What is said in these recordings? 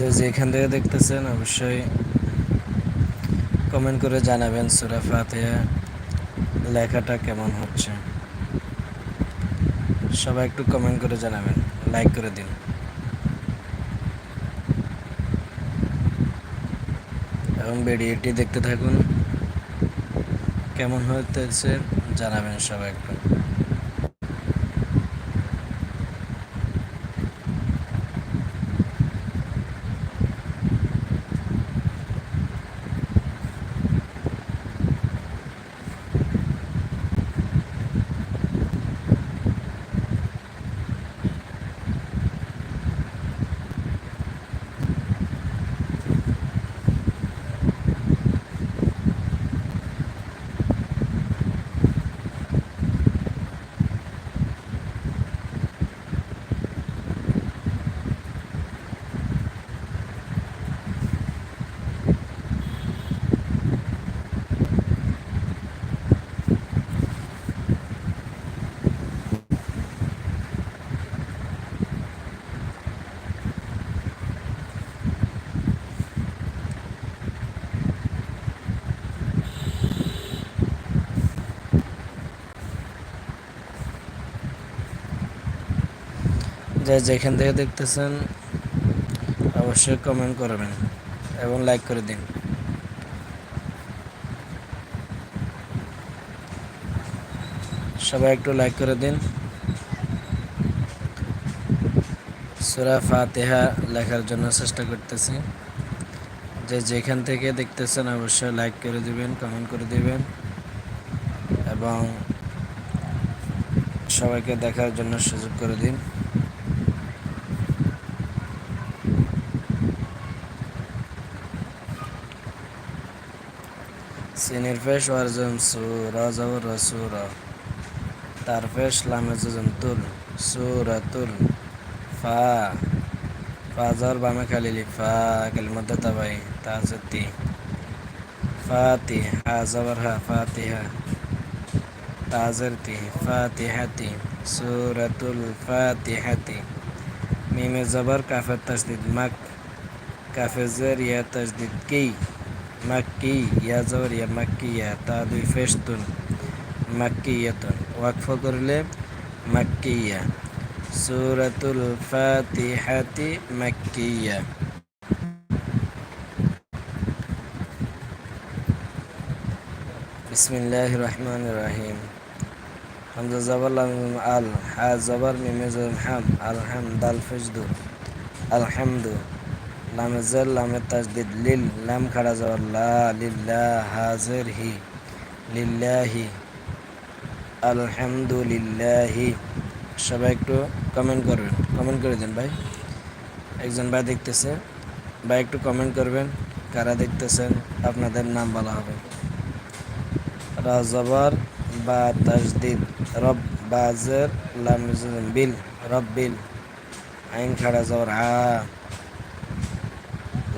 যে যেখান থেকে দেখতেছেন অবশ্যই কমেন্ট করে জানাবেন সুরা ফাতিহা লেখাটা কেমন হচ্ছে। সবাই একটু কমেন্ট করে জানাবেন লাইক করে দিন। এবং ভিডিওটি দেখতে থাকুন। কেমন হতেছে জানাবেন সবাই একটু যে যেখান থেকে দেখতেছেন, অবশ্যই কমেন্ট করবেন এবং লাইক করে দিন। সবাই একটু লাইক করে দিন। সুরা ফাতেহা লেখার জন্য চেষ্টা করতেছি। যে যেখান থেকে দেখতেছেন, অবশ্যই লাইক করে দিবেন কমেন্ট করে দিবেন। এবং সবাইকে দেখার জন্য সুযোগ করে দিন। সিনের ফেস ওয়ারজম সু রাজাও রসুরা তার ফেস লামেজম তুল সুরাতুল ফা ফাজার বামে খালিলি ফা কালিমদ্দা তাবাই তাজতি ফাতি হা জবর হা ফাতিহা তাজরতি ফাতিহাতি সুরাতুল ফাতিহাতি মিমে জবর কাফের তসদিদ মাক কাফে জের ইয়া তসদিদ কি মাক্কি ইয়া জবর ইয়া মাক্কিয়া তা দুই ফেস্তুন মাক্কিয়াতুন ওয়াকফ করলে মাক্কিয়া সুরাতুল ফাতিহাতি মাক্কিয়া বিসমিল্লাহ রহমান রহিম। হামজা জবর আল হা জবর মিমে জবর হাম আলহাম দাল ফজদু, আলহামদু। লামে জের লামে তাজদিদ, লিল লাম খাড়া জবর লা লিল্লাহ হাজির হি লিল্লাহি, আলহামদুলিল্লাহি। সবাই একটু কমেন্ট করবেন কমেন্ট করে দিন ভাই। একজন ভাই দেখতেছে, ভাই একটু কমেন্ট করবেন, কারা দেখতেছেন, আপনাদের নাম বলা হবে। রাজবার বা তাজদিদ, রব বাজের লাম বিল, রব বিল, আইন খাড়া জবর আ।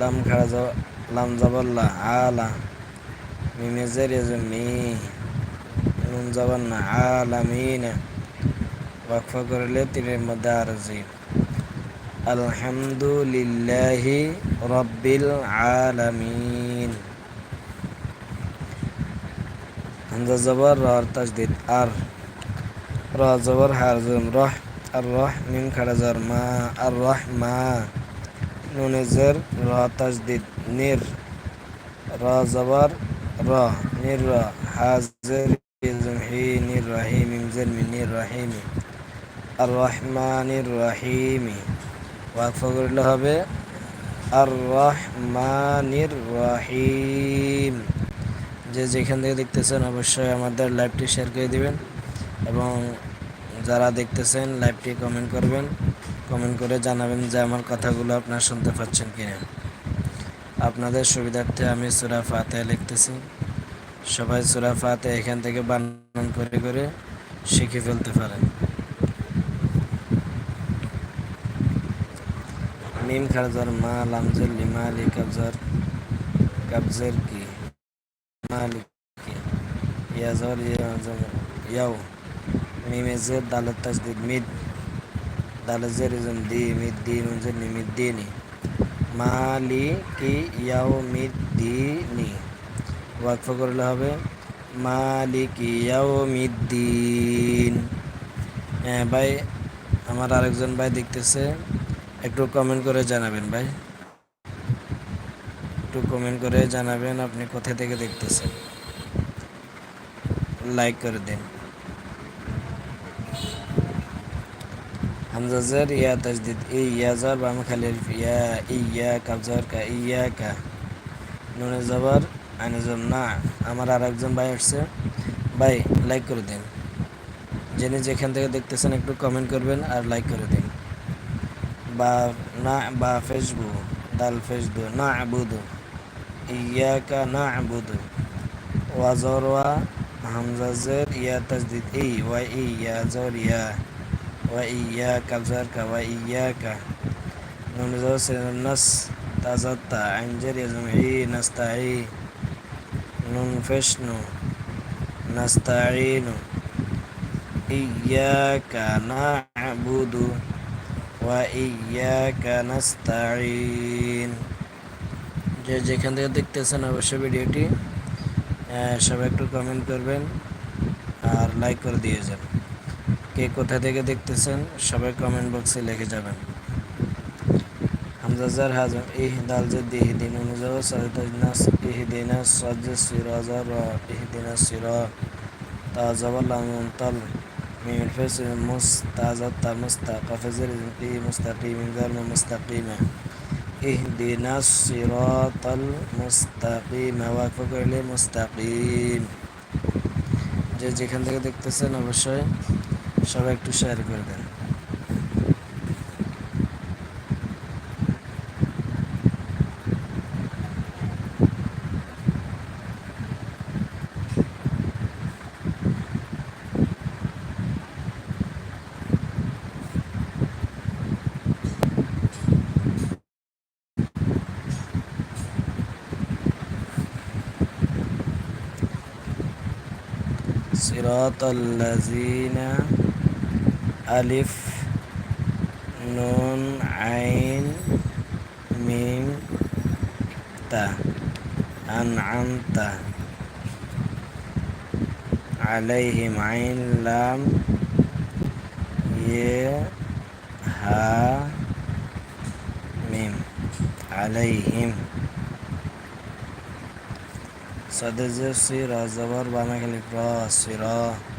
লাম খাড়া লাম জবর লা আলা মিমেজের মি নুন জবান না আলামিন ওয়াকফা করলে তিনের মধ্যে আর আরজি আলহামদুলিল্লাহি রব্বিল আলামিন। হামজা জবর রর তাজদিদ, আর, র, জবর, হার, জম, রহ, আর, রহ, মিম খাড়া জর, মা, আর, রহ, মা। নুনে জের র তাজদিদ, নির র জবর র, নির র হাজের নির রাহিম মিম জের মি নির রাহিমি আর রহমানির রাহিমি ওয়াকফা করলে হবে আর রহমানির রাহিম। যে যেখান থেকে দেখতেছেন অবশ্যই আমাদের লাইভটি শেয়ার করে দিবেন এবং যারা দেখতেছেন, লাইভটি কমেন্ট করবেন। কমেন্ট করে জানাবেন যে আমার কথাগুলো আপনারা শুনতে পাচ্ছেন কিনা। আপনাদের সুবিধার্থে আমি সুরা ফাতে লিখতেছি। সবাই সুরা ফাতে এখান থেকে বানান করে করে শিখে ফেলতে পারেন। মিম খারজার মা, লামজুল লিমা আলি কাবজার, কাবজের কি? মালিক ইয়াজর ইয়াও। মিমে জের দালত, তাজদিদ, মিদ। দাল জের ইজম দি মিদ দিন উনজের নিমিদ দিনি মালিকি ইয়াও মিদ দিনি ওয়াকফ করলে হবে মালিকি ইয়াও মিদ দিন হ্যাঁ ভাই, আমার আরেকজন ভাই দেখতেছে। একটু কমেন্ট করে জানাবেন ভাই। একটু কমেন্ট করে জানাবেন, আপনি কোথা থেকে দেখতেছেন? লাইক করে দিন। হামজাজের ইয়া তাজদিদ ই ইয়াজার বাম খালির ইয়া ইয়া কাবজার কা ইয়া কা নুনে জবর আইনজম না আমার আর একজন ভাই আসছে। ভাই লাইক করে দিন। যিনি যেখান থেকে দেখতেছেন একটু কমেন্ট করবেন আর লাইক করে দিন। বা না, বা ফেসবু, দাল ফেসবু, না আবুদু। ইয়াকা না আবুদু। ওয়াজরওয়া হামজাজের ইয়া তাজদিদ, ই ওয়া ইয়া জর, ইয়া। নুন জর নাস তাজাত্তা আইনজের ইয়াজম ই নাস্তাই নুন ফেশনু নাস্তাইনু ইয়াকা না'বুদু ওয়া ইয়াকা নাস্তাইন যে যেখান থেকে দেখতেছেন অবশ্যই ভিডিওটি সবাই একটু কমেন্ট করবেন আর লাইক করে দিয়ে যান। কে কোথা থেকে দেখতেছেন সবাই কমেন্ট বক্সে লিখে যাবেন হামজাজার হাজম ইহদাল জেদ ইহদিন অনুযায়ী সাজদাস ইহদিনা সাজ সিরাজার ইহদিনা সিরা তাজাবাল লামতাল من الفصل مستعزت مستقفزر مستقيم ذر مستقيمة اهدنا الصراط المستقيم ওয়াকফ করলে মুস্তাকিম যে যেখান থেকে দেখতেছেন অবশ্যই সবাই একটু শেয়ার করে দেন صراط الذين ألف نون عين ميم تا أنعمت عليهم عين لام ي ها ميم عليهم صدر سيرا زبر بانا كلك را سيرا تا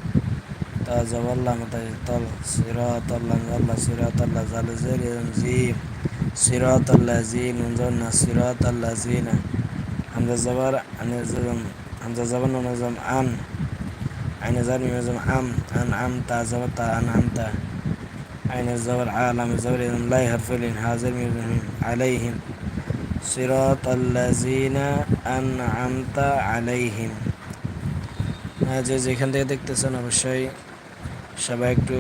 زبر لا متجتل صراط الله الله صراط الله زلزل زيم صراط الذين انزلنا صراط الذين حمزة زبر عن زبر حمزة زبر نزم عن عين زبر نزم عم عن عم تا زبر تا أنعمت عين الزبر عالم الزبر لا يحرف حاضر عليهم صراط الذين أنعمت عليهم যে যেখান থেকে দেখতেছেন অবশ্যই সবাই একটু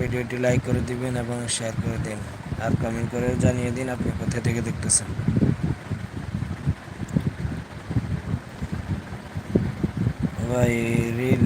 ভিডিওটি লাইক করে দিবেন এবং শেয়ার করে দিন। আর কমেন্ট করে জানিয়ে দিন আপনি কোথায় থেকে দেখতেছেন। ভাই রিল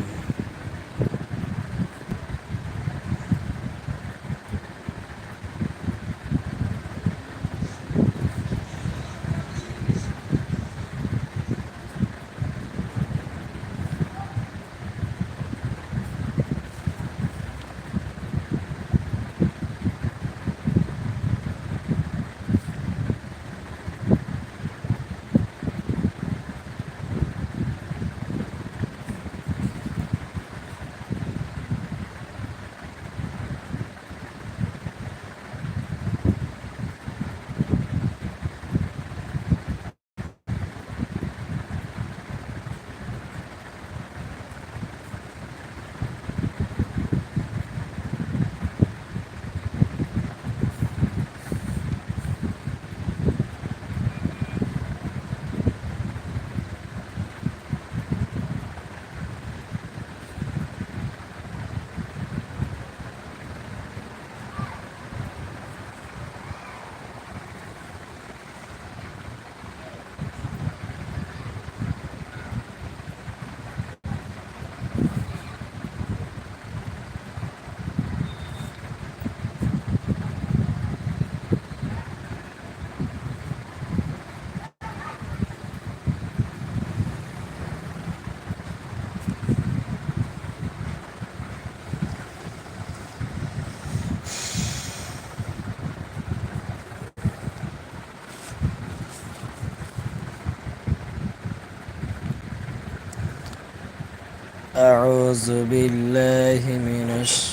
بالله من الشيطان